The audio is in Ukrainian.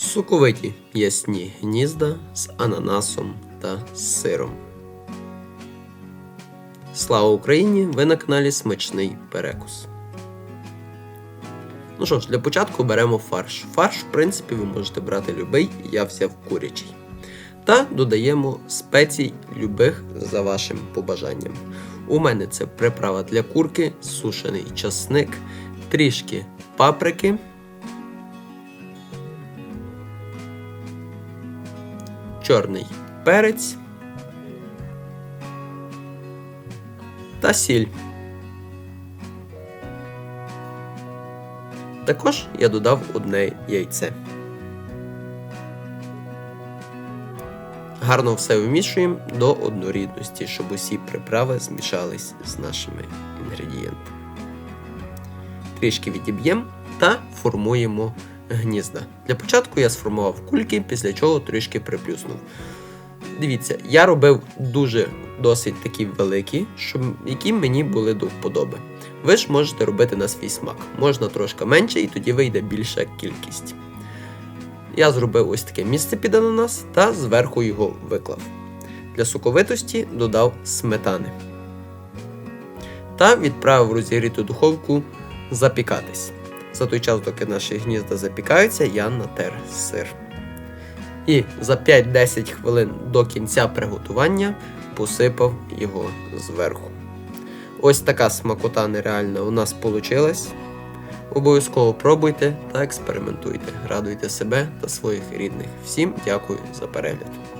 Соковиті ясні гнізда з ананасом та сиром. Слава Україні! Ви на каналі Смачний Перекус. Ну що ж, для початку беремо фарш. Фарш, в принципі, ви можете брати любий, я взяв курячий. Та додаємо спецій любих за вашим побажанням. У мене це приправа для курки, сушений часник, трішки паприки. Чорний перець та сіль. Також я додав одне яйце. Гарно все вимішуємо до однорідності, щоб усі приправи змішались з нашими інгредієнтами. Трішки відіб'ємо та формуємо гнізда. Для початку я сформував кульки, після чого трішки приплюснув. Дивіться, я робив дуже досить такі великі, щоб, які мені були до вподоби. Ви ж можете робити на свій смак. Можна трошки менше і тоді вийде більша кількість. Я зробив ось таке місце під ананас та зверху його виклав. Для соковитості додав сметани. Та відправив розігріту духовку запікатись. За той час, доки наші гнізда запікаються, я натер сир. І за 5-10 хвилин до кінця приготування посипав його зверху. Ось така смакота нереальна у нас вийшла. Обов'язково пробуйте та експериментуйте. Радуйте себе та своїх рідних. Всім дякую за перегляд.